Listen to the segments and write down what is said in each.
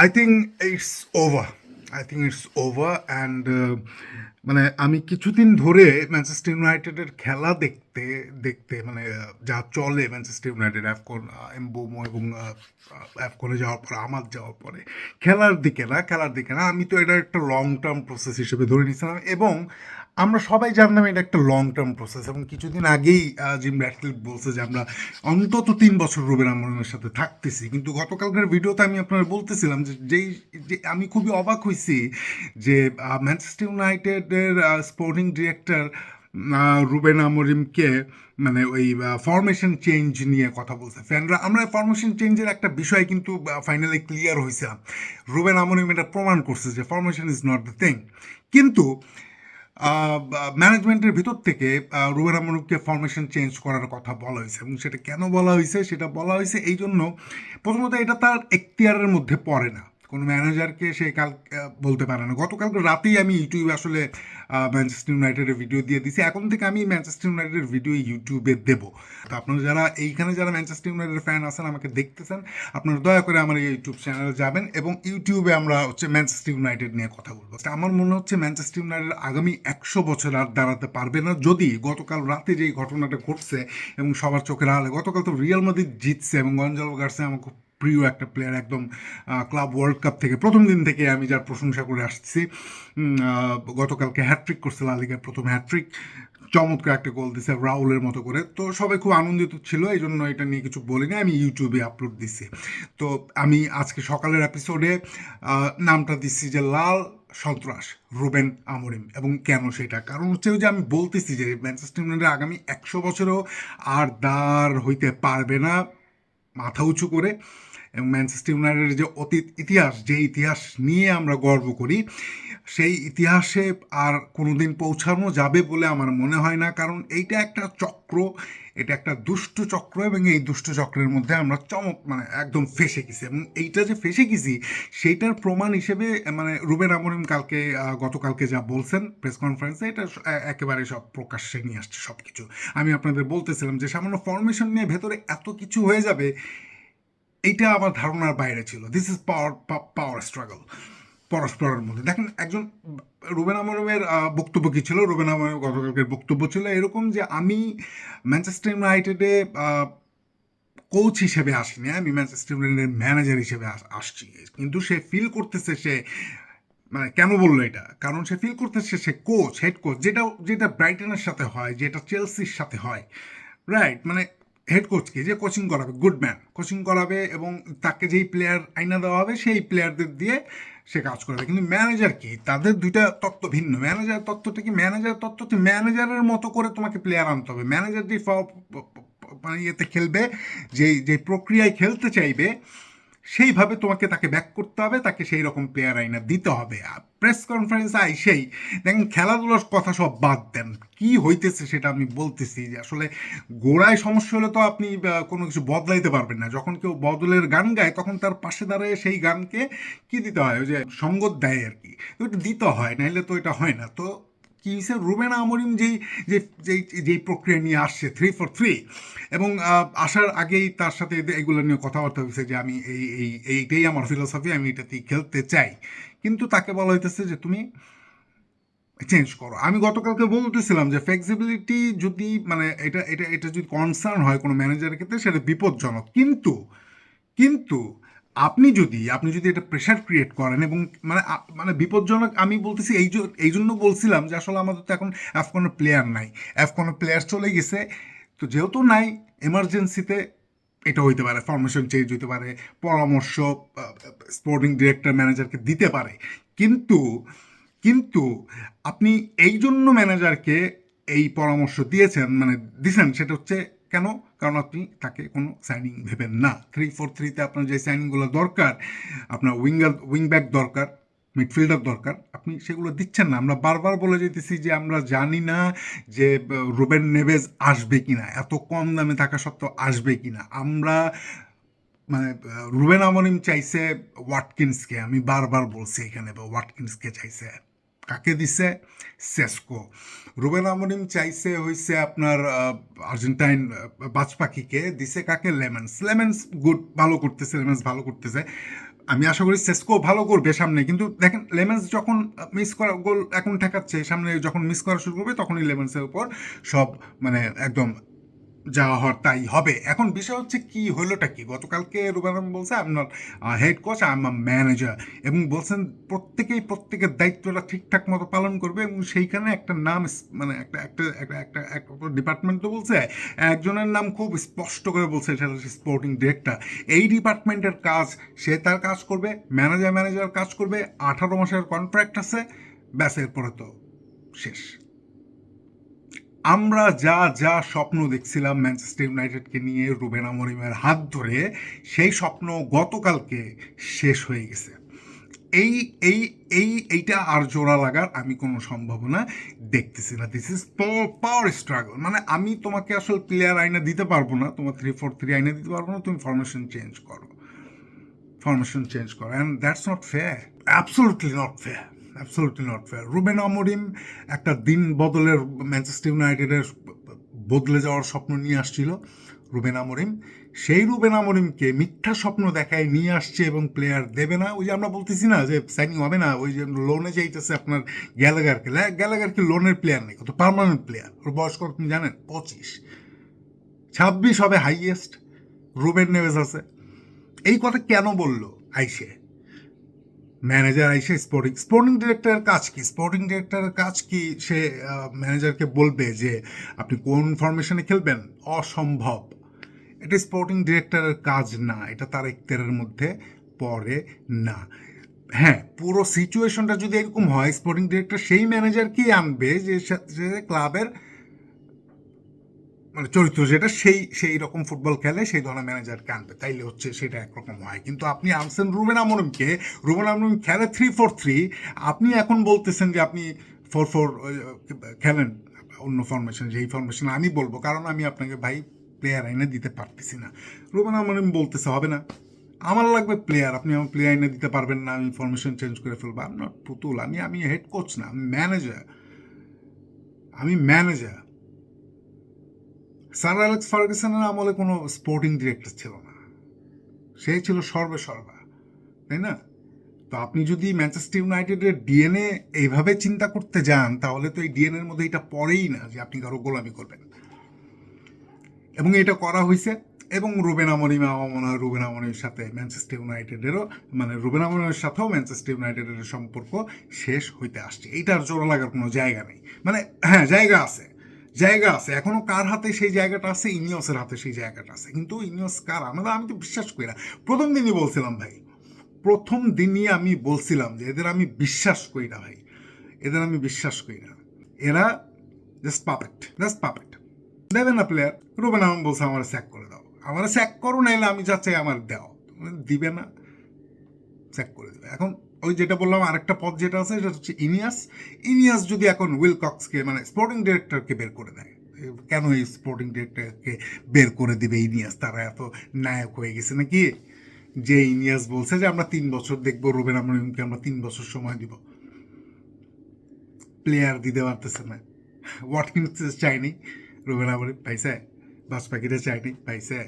I think it's over I think it's over and মানে আমি কিছুদিন ধরে ম্যানচেস্টার ইউনাইটেডের খেলা দেখতে দেখতে মানে যা চলে ম্যানচেস্টার ইউনাইটেড অ্যাফকন এমবোমো এবং অ্যাফকনে যাওয়ার পরে, আমার যাওয়ার পরে, খেলার দিকে না, খেলার দিকে না, আমি তো এটা একটা লং টার্ম প্রসেস হিসেবে ধরে নিয়েছিলাম এবং আমরা সবাই জানতাম এটা একটা লং টার্ম প্রসেস এবং কিছুদিন আগেই জিম র্যাটক্লিফ বলছে যে আমরা অন্তত তিন বছর রুবেন আমরনের সাথে থাকতেছি। কিন্তু গতকালকার ভিডিওতে আমি আপনার বলতেছিলাম যে যেই, যে আমি খুবই অবাক হয়েছি যে ম্যানচেস্টার ইউনাইটেডের স্পোর্টিং ডিরেক্টর রুবেন আমরিমকে মানে ওই ফরমেশন চেঞ্জ নিয়ে কথা বলছে। ফ্যানরা আমরা ফরমেশন চেঞ্জের একটা বিষয় কিন্তু ফাইনালি ক্লিয়ার হয়েছে রুবেন আমরিম এটা প্রমাণ করছে যে formation is not the thing কিন্তু ম্যানেজমেন্টের ভিতর থেকে রুবেন ফর্মেশন ফরমেশন চেঞ্জ করার কথা বলা হয়েছে। এবং সেটা কেন বলা হয়েছে? সেটা বলা হয়েছে এই জন্য, প্রথমত এটা তার এখতিয়ারের মধ্যে পড়ে না। কোনো ম্যানেজারকে সে কাল বলতে পারে না। গতকালকে রাতেই আমি ইউটিউবে আসলে ম্যানচেস্টার ইউনাইটেডের ভিডিও দিয়ে দিছি। এখন থেকে আমি ম্যানচেস্টার ইউনাইটেডের ভিডিও ইউটিউবে দেবো। তো আপনারা যারা এইখানে যারা ম্যানচেস্টার ইউনাইটেডের ফ্যান আছেন, আমাকে দেখতেছেন, আপনারা দয়া করে আমার ইউটিউব চ্যানেলে যাবেন এবং ইউটিউবে আমরা হচ্ছে ম্যানচেস্টার ইউনাইটেড নিয়ে কথা বলব। আমার মনে হচ্ছে ম্যানচেস্টার ইউনাইটেড আগামী একশো বছর আর দাঁড়াতে পারবে না। যদি গতকাল রাতে যেই ঘটনাটা ঘটছে এবং সবার চোখের আড়ালে, গতকাল তো রিয়াল মাদ্রিদ জিতছে এবং গঞ্জাল গার্সে আমার খুব প্রিয় একটা প্লেয়ার একদম ক্লাব ওয়ার্ল্ড কাপ থেকে, প্রথম দিন থেকে আমি যার প্রশংসা করে আসছি। গতকালকে হ্যাট্রিক করছে লালিগার প্রথম হ্যাট্রিক চমৎকার একটা গোল দিছে রাউলের মতো করে। তো সবাই খুব আনন্দিত ছিল এই জন্য এটা নিয়ে কিছু বলিনি, আমি ইউটিউবে আপলোড দিছি। তো আমি আজকে সকালের এপিসোডে নামটা দিচ্ছি যে লাল সন্ত্রাস, রুবেন আমরিম। এবং কেন সেটা? কারণ হচ্ছে যে আমি বলতেছি যে ম্যানচেস্টার ইউনাইটেড আগামী একশো বছরও আর দাঁড় হইতে পারবে না, মাথা উঁচু করে। এবং ম্যানচেস্টার ইউনাইটেডের যে অতীত ইতিহাস, যে ইতিহাস নিয়ে আমরা গর্ব করি, সেই ইতিহাসে আর কোনোদিন পৌঁছানো যাবে বলে আমার মনে হয় না। কারণ এইটা একটা চক্র, এটা একটা দুষ্ট চক্র এবং এই দুষ্ট চক্রের মধ্যে আমরা চমক মানে একদম ফেসে গেছি। এবং এইটা যে ফেসে গেছি, সেইটার প্রমাণ হিসেবে মানে রুবেন আমরিম কালকে গতকালকে যা বলছেন প্রেস কনফারেন্সে এটা একেবারে সব প্রকাশ্যে নিয়ে আসছে সব কিছু আমি আপনাদের বলতেছিলাম যে সামান্য ফরমেশন নিয়ে ভেতরে এত কিছু হয়ে যাবে এইটা আমার ধারণার বাইরে ছিল। This is power power struggle পরস্পরের মধ্যে। দেখেন, একজন, রুবেন আমরমের বক্তব্য কী ছিল? রুবেন আমরের গতকালকের বক্তব্য ছিল এরকম যে, আমি ম্যানচেস্টার ইউনাইটেডে কোচ হিসেবে আসিনি। আমি ম্যানচেস্টার ইউনাইটেডের ম্যানেজার হিসেবে আসছি। কিন্তু সে ফিল করতেছে সে মানে কেন বলল এটা? কারণ সে ফিল করতেছে সে কোচ হেড কোচ যেটা যেটা ব্রাইটনের সাথে হয়, যেটা চেলসির সাথে হয় রাইট মানে হেড কোচকে যে কোচিং করাবে গুড ম্যান কোচিং করাবে এবং তাকে যেই প্লেয়ার আইনা দেওয়া হবে, সেই প্লেয়ারদের দিয়ে সে কাজ করবে। কিন্তু ম্যানেজার কি? তাদের দুইটা তত্ত্ব ভিন্ন। ম্যানেজার তত্ত্বটা কি? ম্যানেজার তত্ত্বটি ম্যানেজারের মতো করে তোমাকে প্লেয়ার আনতে হবে। ম্যানেজার যে মানে ইয়েতে খেলবে, যেই যে প্রক্রিয়ায় খেলতে চাইবে সেইভাবে তোমাকে তাকে ব্যাক করতে হবে, তাকে সেই রকম প্লেয়ার আইনা দিতে হবে। আর প্রেস কনফারেন্স আই সেই। দেখেন খেলাধুলার কথা সব বাদ দেন। কি হইতেছে সেটা আমি বলতেছি যে আসলে গোড়ায় সমস্যা হলে তো আপনি কোনো কিছু বদলাইতে পারবেন না। যখন কেউ বদলের গান গায়, তখন তার পাশে দাঁড়ায় সেই গানকে কি দিতে হয়? ওই যে সঙ্গত দেয় আর কি। তো দিতে হয় নাহলে তো এটা হয় না। তো কি হয়েছে রুবেন আমরিম যেই, যে, যেই যেই প্রক্রিয়া নিয়ে আসছে থ্রি ফর থ্রি এবং আসার আগেই তার সাথে এগুলো নিয়ে কথাবার্তা হয়েছে যে আমি এই এই, এইটাই আমার ফিলোসফি আমি এটাতেই খেলতে চাই। কিন্তু তাকে বলা হইতেছে যে তুমি চেঞ্জ করো। আমি গতকালকে বলতেছিলাম যে ফ্লেক্সিবিলিটি যদি মানে এটা এটা এটা যদি কনসার্ন হয় কোনো ম্যানেজারের ক্ষেত্রে, সেটা বিপজ্জনক। কিন্তু কিন্তু আপনি যদি আপনি যদি এটা প্রেশার ক্রিয়েট করেন এবং মানে মানে বিপজ্জনক, আমি বলতেছি এই এই জন্য বলছিলাম যে আসলে আমাদের তো এখন অ্যাফকনের প্লেয়ার নাই। অ্যাফকনের প্লেয়ার চলে গেছে, তো যেহেতু নাই এমার্জেন্সিতে এটা হইতে পারে ফরমেশন চেঞ্জ হইতে পারে, পরামর্শ স্পোর্টিং ডিরেক্টর ম্যানেজারকে দিতে পারে। কিন্তু কিন্তু আপনি এই জন্য ম্যানেজারকে এই পরামর্শ দিয়েছেন মানে দিছেন, সেটা হচ্ছে কেন? কারণ আপনি তাকে কোনো সাইনিং ভেবেন না। থ্রি ফোর থ্রিতে আপনার যে সাইনিংগুলো দরকার, আপনার উইঙ্গার উইং ব্যাক দরকার মিডফিল্ডার দরকার, আপনি সেগুলো দিচ্ছেন না। আমরা বারবার বলে যেতেছি যে আমরা জানি না যে রুবেন নেভেজ আসবে কি না এত কম দামে থাকা সত্ত্বেও আসবে কিনা। আমরা মানে রুবেন আমরিম চাইছে ওয়াটকিন্সকে আমি বারবার বলছি এখানে ওয়াটকিন্সকে চাইছে। কাকে দিছে? সেসকো। রুবেন আমরিম চাইছে হইছে আপনার আর্জেন্টাইন বাজপাখিকে দিছে কাকে? লেমন্স। লেমেন্স গুড, ভালো করতেছে, লেমেন্স ভালো করতেছে। আমি আশা করি সেসকো ভালো করবে সামনে, কিন্তু দেখেন লেমেন্স যখন মিস করা গোল এখন ঠেকাচ্ছে, সামনে যখন মিস করা শুরু করবে, তখনই লেমেন্সের উপর সব মানে একদম যাওয়া হওয়ার তাই হবে। এখন বিষয় হচ্ছে কি হলোটা কি? গতকালকে রুবেন বলছে, আপনার head coach I am a manager এবং বলছেন, প্রত্যেকেই প্রত্যেকের দায়িত্বটা ঠিকঠাক মতো পালন করবে এবং সেইখানে একটা নাম মানে একটা একটা একটা একটা একটা ডিপার্টমেন্ট তো বলছে, একজনের নাম খুব স্পষ্ট করে বলছে, সেটা হচ্ছে স্পোর্টিং ডিরেক্টর এই ডিপার্টমেন্টের কাজ, সে তার কাজ করবে ম্যানেজার ম্যানেজার কাজ করবে, আঠারো মাসের কন্ট্রাক্ট আছে, ব্যাস, এরপরে তো শেষ। আমরা যা যা স্বপ্ন দেখছিলাম ম্যানচেস্টার ইউনাইটেডকে নিয়ে রুবেন আমরিমের হাত ধরে, সেই স্বপ্ন গতকালকে শেষ হয়ে গেছে। এই এই এই, এইটা আর জোড়া লাগার আমি কোনো সম্ভাবনা দেখতেছি না। দিস ইজ পাওয়ার স্ট্রাগল মানে আমি তোমাকে আসলে প্লেয়ার আইনে দিতে পারব না, তোমার থ্রি ফোর থ্রি আইনে দিতে পারব না, তুমি ফরমেশন চেঞ্জ করো। ফরমেশন চেঞ্জ করো। And that's not fair absolutely not fair absolutely not fair Ruben Amorim একটা দিন বদলের ম্যানচেস্টার ইউনাইটেডের বদলে যাওয়ার স্বপ্ন নিয়ে আসছিল রুবেন আমরিম। সেই রুবেন আমরিমকে মিথ্যা স্বপ্ন দেখায় নিয়ে আসছে এবং প্লেয়ার দেবে না। ওই যে আমরা বলতেছি না যে সাইনিং হবে না, ওই যে লোনে যাইতেছে আপনার গ্যালাগারকে গ্যালাগার কি লোনের প্লেয়ার নেই কত পার্মানেন্ট প্লেয়ার ওর বয়স কত আপনি জানেন? পঁচিশ। ছাব্বিশ হবে হাইয়েস্ট রুবেন নেভেজ আছে। এই কথা কেন বলল আইসে? ম্যানেজার আইসে স্পোর্টিং স্পোর্টিং ডিরেক্টরের কাজ কি? স্পোর্টিং ডিরেক্টরের কাজ কি? সে ম্যানেজারকে বলবে যে, আপনি কোন ফরমেশনে খেলবেন? অসম্ভব। এটা স্পোর্টিং ডিরেক্টরের কাজ না। এটা তার এখতিয়ারের মধ্যে পড়ে না। হ্যাঁ পুরো সিচুয়েশনটা যদি এরকম হয় স্পোর্টিং ডিরেক্টর সেই ম্যানেজারকেই আনবে যে ক্লাবের মানে চরিত্র যেটা, সেই সেই রকম ফুটবল খেলে সেই ধরনের ম্যানেজারকে আনবে। তাইলে হচ্ছে সেটা একরকম হয়। কিন্তু আপনি আনছেন রুবেন আমরমকে। রুবেন আমরম খেলে থ্রি ফোর থ্রি আপনি এখন বলতেছেন যে আপনি ফোর ফোর খেলেন অন্য ফরমেশন যেই ফরমেশন আমি বলব। কারণ আমি আপনাকে ভাই প্লেয়ার আইনে দিতে পারতেছি না। রুবেন আমরম বলতেছে, হবে না। আমার লাগবে প্লেয়ার আপনি আমার প্লেয়ার এনে দিতে পারবেন না। আমি ফরমেশন চেঞ্জ করে ফেলব। আমি নট পুতুল। আমি আমি হেড কোচ না। আমি ম্যানেজার আমি ম্যানেজার স্যার অ্যালেক্স ফার্গুসনের আমলে কোনো স্পোর্টিং ডিরেক্টর ছিল না। সে ছিল সর্বে সর্বা, তাই না? তো আপনি যদি ম্যানচেস্টার ইউনাইটেডের ডিএনএ এইভাবে চিন্তা করতে যান, তাহলে তো এই ডিএনএর মধ্যে এটা পড়েই না যে আপনি কারও গোলামি করবেন। এবং এটা করা হয়েছে এবং রুবেন আমরিম আমার মনে হয় রুবেন আমরিমের সাথে ম্যানচেস্টার ইউনাইটেডেরও মানে রুবেন আমরিমের সাথেও ম্যানচেস্টার ইউনাইটেডের সম্পর্ক শেষ হইতে আসছে। এইটার জোর লাগার কোনো জায়গা নেই। মানে হ্যাঁ জায়গা আছে। জায়গা আছে, এখনও কার হাতে সেই জায়গাটা আছে? ইনিয়সের হাতে সেই জায়গাটা আছে। কিন্তু ইনিয়স কার? আমরা আমি তো বিশ্বাস করি না। প্রথম দিনই বলছিলাম ভাই, প্রথম দিনই আমি বলছিলাম যে এদের আমি বিশ্বাস করি না ভাই। এদের আমি বিশ্বাস করি না। এরা জাস্ট পাপেট জাস্ট পাপেট দেবেন না প্লেয়ার রুবেন আমার বলছে, আমার স্যাক করে দাও। আমার স্যাক করো, নাইলে আমি যা চাই আমার দাও। দিবে না স্যাক করে দেবে। এখন ওই যেটা বললাম, আরেকটা পদ যেটা আছে, সেটা হচ্ছে ইনিয়াস। ইনিয়াস যদি এখন উইল কক্সকে মানে স্পোর্টিং ডিরেক্টরকে বের করে দেয় কেন এই স্পোর্টিং ডিরেক্টরকে বের করে দিবে ইনিয়াস? তারা এত নায়ক হয়ে গেছে নাকি? যে ইনিয়াস বলছে যে, আমরা তিন বছর দেখব রুবেন আমরিমকে আমরা তিন বছর সময় দিব। প্লেয়ার দিতে পারতেছে না। ওয়াটকিন্স চাইনি রুবেন আমরিম পাইছে? বাস পাখিটা চাইনি পাইছে?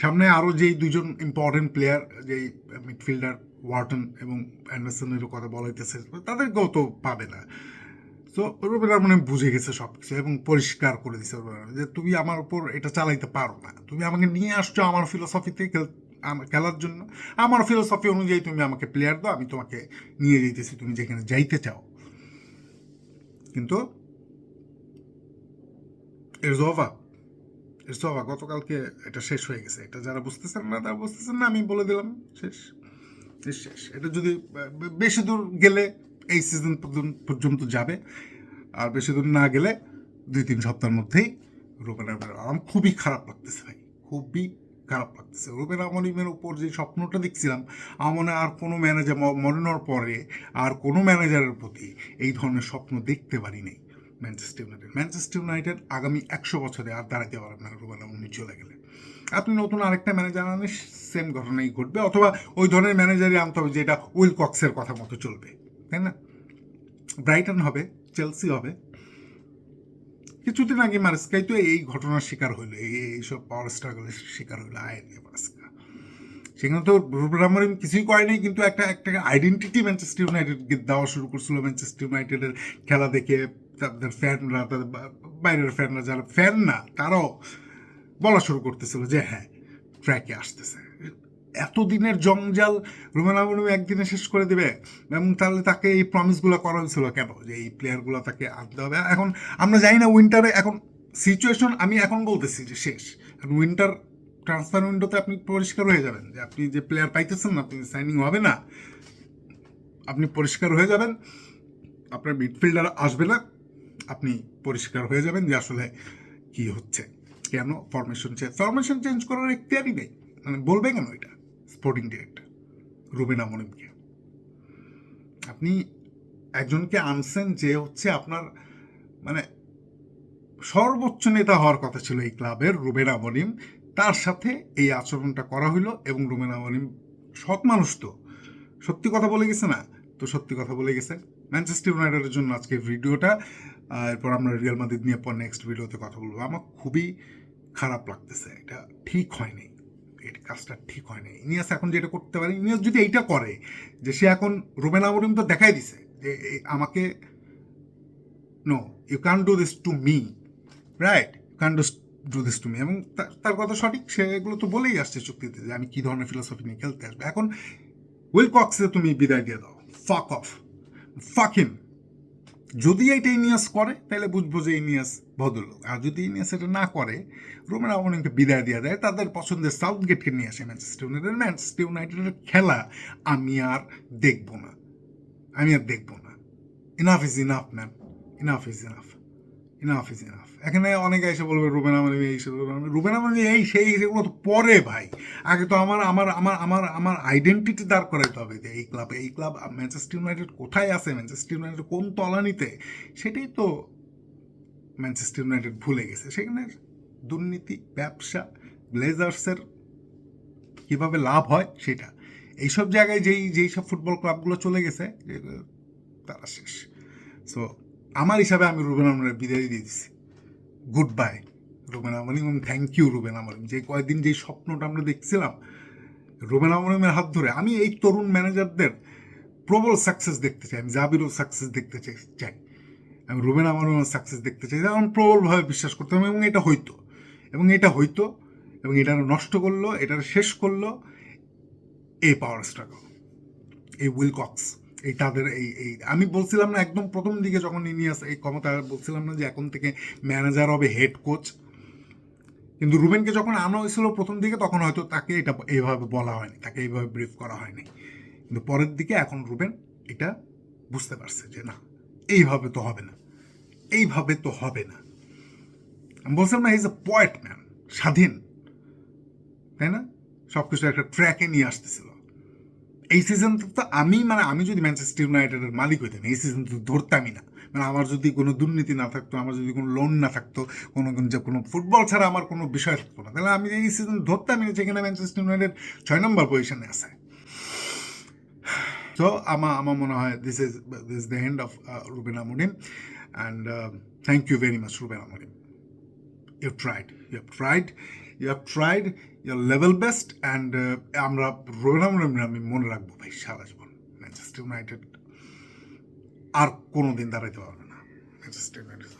সামনে আরও যেই দুজন ইম্পর্টেন্ট প্লেয়ার যেই মিডফিল্ডার ওয়ার্টন এবং অ্যান্ডারসনের কথা বলা হইতেছে তাদেরকেও তো পাবে না। তো রুবেন মনে বুঝে গেছে সব কিছু এবং পরিষ্কার করে দিছে যে তুমি আমার উপর এটা চালাইতে পারো না। তুমি আমাকে নিয়ে আসছো আমার ফিলোসফিতে খেলার জন্য। আমার ফিলোসফি অনুযায়ী তুমি আমাকে প্লেয়ার দাও, আমি তোমাকে নিয়ে যেতেছি তুমি যেখানে যাইতে চাও। কিন্তু ইটস ওভার ওভার গতকালকে এটা শেষ হয়ে গেছে। এটা যারা বুঝতেছেন না, তারা বুঝতেছেন না, আমি বলে দিলাম, শেষ। শেষ। এটা যদি বেশি দূর গেলে এই সিজন পর্যন্ত যাবে। আর বেশি দূর না গেলে দুই, তিন সপ্তাহের মধ্যেই রুবেন আমার খুবই খারাপ লাগতেছে ভাই। খুবই খারাপ লাগতেছে। রুবেন আমরিমের উপর যে স্বপ্নটা দেখছিলাম আমনে আর কোনো ম্যানেজার মরানোর পরে আর কোনো ম্যানেজারের প্রতি এই ধরনের স্বপ্ন দেখতে পারি নাই। ম্যানচেস্টার ইউনাইটেড ম্যানচেস্টার ইউনাইটেড আগামী একশো বছরে আর দাঁড়াতে পারবে না রুবেন আমরিম চলে গেলে। আপনি নতুন আরেকটা ম্যানেজার আনেন সেম ঘটনাই ঘটবে, অথবা ওই ধরনের ম্যানেজারই আনতে হবে যেটা উইল কক্সের কথা মতো চলবে, তাই না? ব্রাইটন হবে, চেলসি হবে। কিছুদিন আগে মারেস্কাই তো এই ঘটনার শিকার হইল, এই এইসব পাওয়ার স্ট্রাগলের শিকার হইল আয় মারেস্কা। সেখানে তো রুবেল কিছুই করেনি, কিন্তু একটা একটা আইডেন্টিটি ম্যানচেস্টার ইউনাইটেডকে দেওয়া শুরু করছিল। ম্যানচেস্টার ইউনাইটেডের খেলা দেখে তাদের ফ্যানরা তাদের বাইরের ফ্যানরা যারা ফ্যান না, তারাও বলা শুরু করতেছিল যে হ্যাঁ ট্র্যাকে আসতেছে। এতদিনের জঞ্জাল রুবেল আমরিম একদিনে শেষ করে দেবে? এবং তাহলে তাকে এই প্রমিসগুলো করা হয়েছিল কেন? যে এই প্লেয়ারগুলো তাকে আনতে হবে। এখন আমরা জানি না উইন্টারে এখন সিচুয়েশন আমি এখন বলতেছি যে শেষ। কারণ উইন্টার ট্রান্সফার উইন্ডোতে আপনি পরিষ্কার হয়ে যাবেন। যে আপনি যে প্লেয়ার পাইতেছেন না, আপনি সাইনিং হবে না, আপনি পরিষ্কার হয়ে যাবেন। আপনার মিডফিল্ডার আসবে না। আপনি পরিষ্কার হয়ে যাবেন যে আসলে কি হচ্ছে। কেন ফরমেশন চেঞ্জ ফরমেশন চেঞ্জ করার এখতিয়ারই নেই। মানে বলবে কেন এটা? স্পোর্টিং ডিরেক্টর রুবেন আমরিমকে আপনি একজনকে আনছেন যে হচ্ছে আপনার মানে সর্বোচ্চ নেতা হওয়ার কথা ছিল এই ক্লাবের রুবেন আমরিম তার সাথে এই আচরণটা করা হইল এবং রুবেন আমরিম সৎ মানুষ তো। সত্যি কথা বলে গেছে না? তো সত্যি কথা বলে গেছে। ম্যানচেস্টার ইউনাইটেডের জন্য আজকে ভিডিওটা। এরপর আমরা রিয়াল মাদ্রিদ নিয়ে পর নেক্সট ভিডিওতে কথা বলব। আমার খুবই খারাপ লাগতেছে। এটা ঠিক হয়নি। এই কাজটা ঠিক হয়নি। ইনিয়াস এখন যেটা করতে পারে, ইনিয়াস যদি এইটা করে, যে সে এখন রুবেন আমরিম তো দেখাই দিছে যে আমাকে no you can do this to me right you can do do this to me এবং তার কথা সঠিক সেগুলো তো বলেই আসছে চুক্তিতে যে আমি কী ধরনের ফিলোসফি নিয়ে খেলতে আসবে। এখন উইল কক্সে তুমি বিদায় দিয়ে দাও। ফাক অফ ফাক হিম যদি এইটা ইনিয়াস করে তাহলে বুঝব যে ইনিয়াস ভদ্রলোক। আর যদি ইনিয়াস এটা না করে, রোমের আমনিকে বিদায় দিয়ে দেয়, তাদের পছন্দের সাউথ গেটকে নিয়ে আসে ম্যানচেস্টার ইউনাইটেড। ম্যানচেস্টার ইউনাইটেডের খেলা আমি আর দেখব না। আমি আর দেখব না। Enough is enough ma'am enough is enough enough is enough এখানে অনেকে এসে বলবে, রুবেন আমার এই সে রুবেন। এই সেই সেগুলো তো পরে ভাই। আগে তো আমার আমার আমার আমার আমার আইডেন্টিটি দাঁড় করাইতে হবে যে এই ক্লাব এই ক্লাব ম্যানচেস্টার ইউনাইটেড কোথায় আছে ম্যানচেস্টার ইউনাইটেড কোন তলানিতে? সেটাই তো ম্যানচেস্টার ইউনাইটেড ভুলে গেছে। সেখানে দুর্নীতি, ব্যবসা ব্লেজার্সের কীভাবে লাভ হয় সেটা। এইসব জায়গায় যেই যেই সব ফুটবল ক্লাবগুলো চলে গেছে তারা শেষ। সো আমার হিসাবে আমি রুবেন আমরের বিদায় দিয়ে দিছি। গুড বাই রুবেন আমরিম এবং থ্যাংক ইউ রুবেন আমরিম যে কয়েকদিন যেই স্বপ্নটা আমরা দেখছিলাম রুবেন আমরিমের হাত ধরে আমি এই তরুণ ম্যানেজারদের প্রবল সাকসেস দেখতে চাই, আমি জাবিরও সাকসেস দেখতে চাই চাই। আমি রুবেন আমরিমের সাকসেস দেখতে চাই আমি প্রবলভাবে বিশ্বাস করতাম, এবং এটা হইতো। এবং এটা হইতো, এবং এটা নষ্ট করল, এটা শেষ করল, এই পাওয়ার স্ট্রাগল এই উইল কক্স এই তাদের এই এই, আমি বলছিলাম না একদম প্রথম দিকে যখন ইনিয়াস এই ক্ষমতা বলছিলাম না যে এখন থেকে ম্যানেজার হবে হেড কোচ কিন্তু রুবেনকে যখন আনা হয়েছিল প্রথম দিকে, তখন হয়তো তাকে এটা এইভাবে বলা হয়নি, তাকে এইভাবে ব্রিফ করা হয়নি। কিন্তু পরের দিকে এখন রুবেন এটা বুঝতে পারছে যে না, এইভাবে তো হবে না, এইভাবে তো হবে না। আমি বলছিলাম না ইজ এ পয়েট ম্যান স্বাধীন, তাই না? সব কিছু একটা ট্র্যাকে নিয়ে আসতেছিল। এই সিজন তো আমি মানে আমি যদি ম্যানচেস্টার ইউনাইটেডের মালিক হইতাম, এই সিজন তো ধরতামই না। মানে আমার যদি কোনো দুর্নীতি না থাকতো, আমার যদি কোনো লোন না থাকতো, কোনো যে কোনো ফুটবল ছাড়া আমার কোনো বিষয় থাকতো না। তাহলে আমি এই সিজন ধরতামই না যেখানে ম্যানচেস্টার ইউনাইটেড ছয় নম্বর পজিশনে আছে। তো আমার আমার মনে হয় this is this the end of Ruben Amorim and thank you very much Ruben Amorim you tried you have tried you have tried level best and আমরা রোনাম আমি মনে রাখব ভাই, সারা জীবন। ম্যানচেস্টার ইউনাইটেড আর কোনো দিন দাঁড়াইতে পারবে না। Manchester United